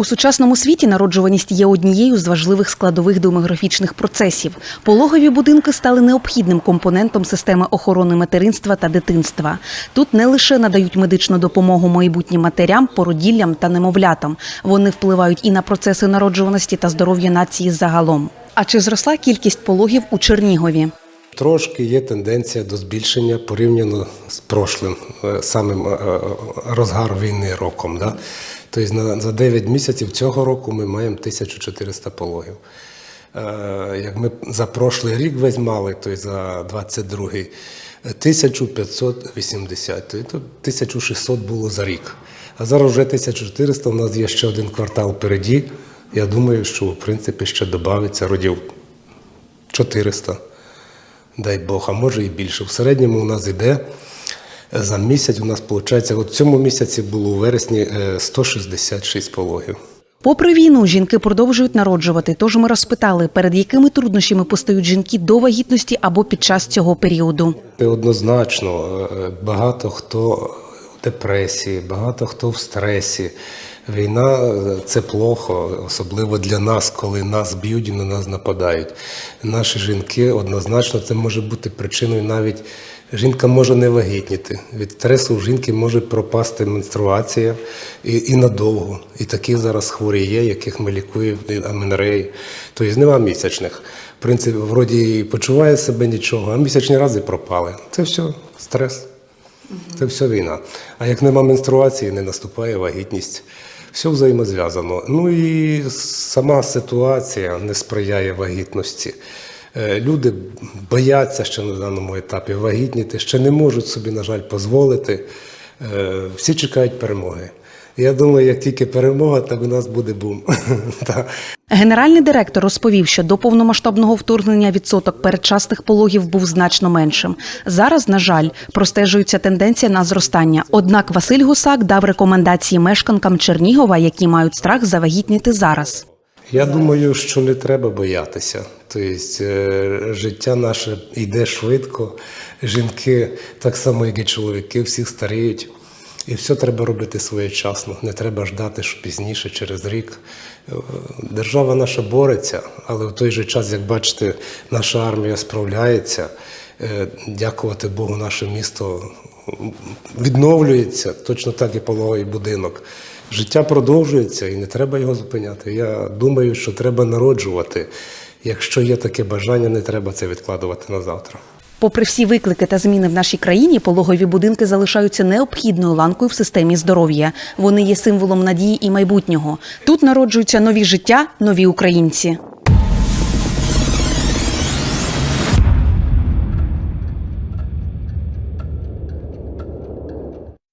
У сучасному світі народжуваність є однією з важливих складових демографічних процесів. Пологові будинки стали необхідним компонентом системи охорони материнства та дитинства. Тут не лише надають медичну допомогу майбутнім матерям, породіллям та немовлятам. Вони впливають і на процеси народжуваності та здоров'я нації загалом. А чи зросла кількість пологів у Чернігові? Трошки є тенденція до збільшення порівняно з прошлим, е, самим е, розгар війни роком. Да? Тобто за 9 місяців цього року ми маємо 1400 пологів. Е, Як ми за прошлий рік весь мали, то за 22-й, 1580, то 1600 було за рік. А зараз вже 1400, у нас є ще один квартал впереді. Я думаю, що в принципі ще додається родів 400 дай Бог, а може і більше. В середньому у нас йде е, за місяць. У нас виходить, от в цьому місяці було у вересні е, 166 пологів. Попри війну, жінки продовжують народжувати. Тож ми розпитали, перед якими труднощами постають жінки до вагітності або під час цього періоду. І Однозначно, е, багато хто депресії, багато хто в стресі. Війна це плохо, особливо для нас, коли нас б'ють і на нас нападають. Наші жінки однозначно це може бути причиною навіть. Жінка може не вагітніти. Від стресу в жінки може пропасти менструація і, і надовго. І такі зараз хворі є, яких ми лікуємо аменореї. Тобто нема місячних. В принципі, вроді і почуває себе нічого, а місячні рази пропали. Це все стрес. Це все війна. А як нема менструації, не наступає вагітність. Все взаємозв'язано. Ну і сама ситуація не сприяє вагітності. Е, Люди бояться ще на даному етапі вагітніти, ще не можуть собі, на жаль, дозволити. Е, Всі чекають перемоги. Я думаю, як тільки перемога, так у нас буде бум. Генеральний директор розповів, що до повномасштабного вторгнення відсоток передчасних пологів був значно меншим. Зараз, на жаль, простежується тенденція на зростання. Однак Василь Гусак дав рекомендації мешканкам Чернігова, які мають страх завагітніти зараз. Я думаю, що не треба боятися. Тобто е, життя наше йде швидко, жінки, так само, як і чоловіки, всі старіють. І все треба робити своєчасно. Не треба ждати, що пізніше, через рік. Е, Держава наша бореться, але в той же час, як бачите, наша армія справляється. Е, Дякувати Богу, наше місто відновлюється, точно так і пологовий будинок. Життя продовжується і не треба його зупиняти. Я думаю, що треба народжувати. Якщо є таке бажання, не треба це відкладувати на завтра. Попри всі виклики та зміни в нашій країні, пологові будинки залишаються необхідною ланкою в системі здоров'я. Вони є символом надії і майбутнього. Тут народжуються нові життя, нові українці.